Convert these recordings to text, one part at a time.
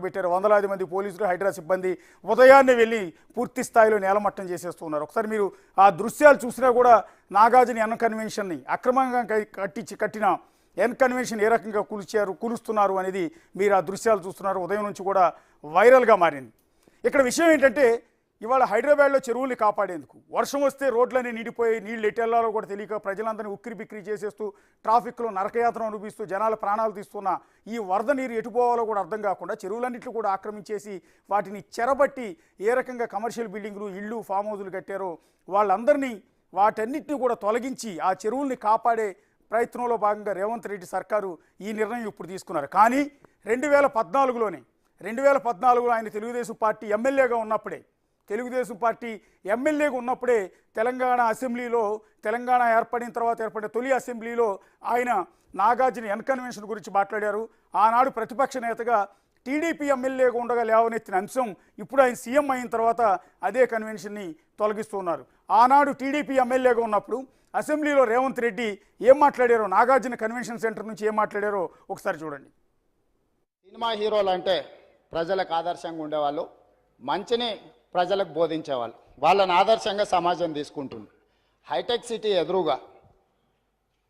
పెట్టారు. వందలాది మంది పోలీసులు హైడ్రా సిబ్బంది ఉదయాన్నే వెళ్ళి పూర్తి స్థాయిలో నేలమట్టం చేసేస్తున్నారు. ఒకసారి మీరు ఆ దృశ్యాలు చూసినా కూడా నాగార్జున ఎన్ కన్వెన్షన్ని అక్రమంగా కట్టించి కట్టిన ఎన్ కన్వెన్షన్ ఏ రకంగా కూల్చారు కూలుస్తున్నారు అనేది మీరు ఆ దృశ్యాలు చూస్తున్నారు. ఉదయం నుంచి కూడా వైరల్గా మారింది. ఇక్కడ విషయం ఏంటంటే ఇవాళ హైదరాబాద్లో చెరువుల్ని కాపాడేందుకు? వర్షం వస్తే రోడ్లన్నీ నిండిపోయి నీళ్ళు ఎట్టెళ్ళాలో కూడా తెలియక ప్రజలందరినీ ఉక్కిరి బిక్కిరి చేసేస్తూ ట్రాఫిక్లో నరకయాత్ర అనుభవిస్తూ జనాల ప్రాణాలు తీస్తున్న ఈ వరద నీరు ఎటుపోవాలో కూడా అర్థం కాకుండా చెరువులన్నింటినీ కూడా ఆక్రమించేసి వాటిని చెరబట్టి ఏ రకంగా కమర్షియల్ బిల్డింగ్లు ఇళ్ళు ఫామ్ హౌజులు కట్టారో వాళ్ళందరినీ వాటన్నిటిని కూడా తొలగించి ఆ చెరువుల్ని కాపాడే ప్రయత్నంలో భాగంగా రేవంత్ రెడ్డి సర్కారు ఈ నిర్ణయం ఇప్పుడు తీసుకున్నారు. కానీ రెండు వేల పద్నాలుగులోనే రెండు వేల పద్నాలుగులో ఆయన తెలుగుదేశం పార్టీ ఎమ్మెల్యేగా ఉన్నప్పుడే తెలుగుదేశం పార్టీ ఎమ్మెల్యేగా ఉన్నప్పుడే తెలంగాణ అసెంబ్లీలో తెలంగాణ ఏర్పడిన తర్వాత ఏర్పడిన తొలి అసెంబ్లీలో ఆయన నాగార్జున ఎన్కన్వెన్షన్ గురించి మాట్లాడారు. ఆనాడు ప్రతిపక్ష నేతగా టీడీపీ ఎమ్మెల్యేగా ఉండగా లేవనెత్తిన అంశం ఇప్పుడు ఆయన సీఎం అయిన తర్వాత అదే కన్వెన్షన్ని తొలగిస్తున్నారు. ఆనాడు టీడీపీ ఎమ్మెల్యేగా ఉన్నప్పుడు అసెంబ్లీలో రేవంత్ రెడ్డి ఏం మాట్లాడారో నాగార్జున కన్వెన్షన్ సెంటర్ నుంచి ఏం మాట్లాడారో ఒకసారి చూడండి. సినిమా హీరోలు అంటే ప్రజలకు ఆదర్శంగా ఉండేవాళ్ళు. మంచిని ప్రజలకు బోధించేవాళ్ళు. వాళ్ళని ఆదర్శంగా సమాజం తీసుకుంటుంది. హైటెక్ సిటీ ఎదురుగా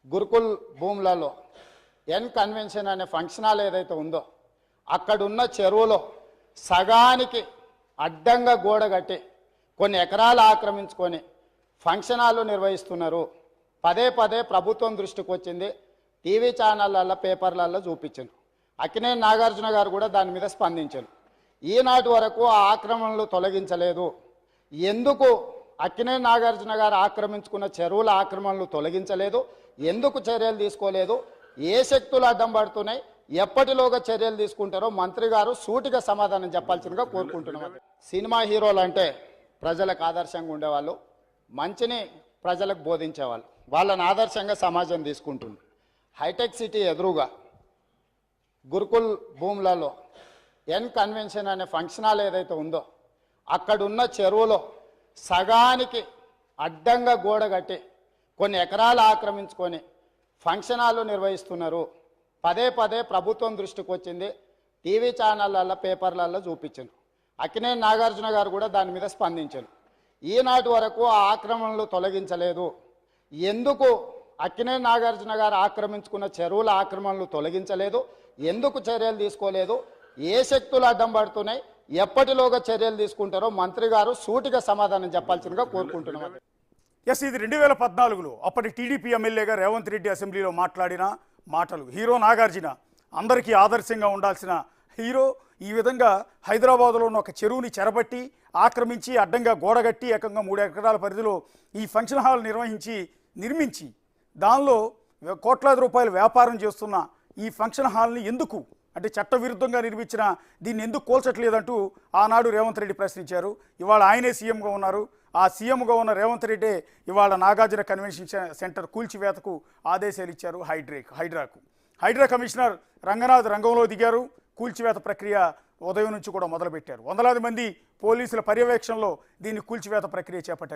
గురుకుల్ భూములలో ఎన్ కన్వెన్షన్ అనే ఫంక్షన్ హాల్ ఏదైతే ఉందో అక్కడున్న చెరువులో సగానికి అడ్డంగా గోడ కట్టి కొన్ని ఎకరాలు ఆక్రమించుకొని ఫంక్షన్ హాల్లో నిర్వహిస్తున్నారు. పదే పదే ప్రభుత్వం దృష్టికి వచ్చింది. టీవీ ఛానళ్ళల్లో పేపర్లలో చూపించారు అక్కినే నాగార్జున గారు కూడా దాని మీద స్పందించారు ఈనాటి వరకు ఆ ఆక్రమణలు తొలగించలేదు. ఎందుకు అక్కినే నాగార్జున గారు ఆక్రమించుకున్న చెరువుల ఆక్రమణలు తొలగించలేదు? ఎందుకు చర్యలు తీసుకోలేదు? ఏ శక్తులు అడ్డం పడుతున్నాయి? ఎప్పటిలోగా చర్యలు తీసుకుంటారో మంత్రి గారు సూటిగా సమాధానం చెప్పాల్సిందిగా కోరుకుంటున్నాం. సినిమా హీరోలు అంటే ప్రజలకు ఆదర్శంగా ఉండేవాళ్ళు మంచిని ప్రజలకు బోధించేవాళ్ళు. వాళ్ళని ఆదర్శంగా సమాజం తీసుకుంటుంది. హైటెక్ సిటీ ఎదురుగా గురుకుల్ భూములలో ఎన్ కన్వెన్షన్ అనే ఫంక్షన్ హాల్ ఏదైతే ఉందో అక్కడున్న చెరువులో సగానికి అడ్డంగా గోడ కట్టి కొన్ని ఎకరాలు ఆక్రమించుకొని ఫంక్షన్ హాల్ నిర్వహిస్తున్నారు. పదే పదే ప్రభుత్వం దృష్టికి వచ్చింది. టీవీ ఛానళ్ళల్లో పేపర్లలో చూపించారు అక్కినే నాగార్జున గారు కూడా దాని మీద స్పందించారు ఈనాటి వరకు ఆ ఆక్రమణలు తొలగించలేదు. ఎందుకు అక్కినే నాగార్జున గారు ఆక్రమించుకున్న చెరువుల ఆక్రమణలు తొలగించలేదు? ఎందుకు చర్యలు తీసుకోలేదు? ఏ శక్తులు అడ్డం పడుతున్నాయి ఎప్పటిలోగా చర్యలు తీసుకుంటారో మంత్రి గారు సూటిగా సమాధానం చెప్పాల్సిందిగా కోరుకుంటున్నాం ఎస్ ఇది రెండు వేల పద్నాలుగులో అప్పటి టీడీపీ ఎమ్మెల్యేగా రేవంత్ రెడ్డి అసెంబ్లీలో మాట్లాడిన మాటలు. హీరో నాగార్జున అందరికీ ఆదర్శంగా ఉండాల్సిన హీరో ఈ విధంగా హైదరాబాద్లో ఉన్న ఒక చెరువుని చెరబట్టి ఆక్రమించి అడ్డంగా గోడగట్టి ఏకంగా మూడు ఎకరాల పరిధిలో ఈ ఫంక్షన్ హాల్ నిర్వహించి నిర్మించి దానిలో కోట్లాది రూపాయలు వ్యాపారం చేస్తున్న ఈ ఫంక్షన్ హాల్ని ఎందుకు అంటే చట్టవిరుద్ధంగా నిర్మించిన దీన్ని ఎందుకు కోల్చట్లేదంటూ ఆనాడు రేవంత్ రెడ్డి ప్రశ్నించారు. ఇవాళ ఆయనే సీఎంగా ఉన్నారు. ఆ సీఎంగా ఉన్న రేవంత్ రెడ్డే ఇవాళ నాగార్జున కన్వెన్షన్ సెంటర్ కూల్చివేతకు ఆదేశాలు ఇచ్చారు హైడ్రేక్ హైడ్రాకు. హైడ్రా కమిషనర్ రంగనాథ్ రంగంలో దిగారు. కూల్చివేత ప్రక్రియ ఉదయం నుంచి కూడా మొదలుపెట్టారు. వందలాది మంది పోలీసుల పర్యవేక్షణలో దీన్ని కూల్చివేత ప్రక్రియ చేపట్టారు.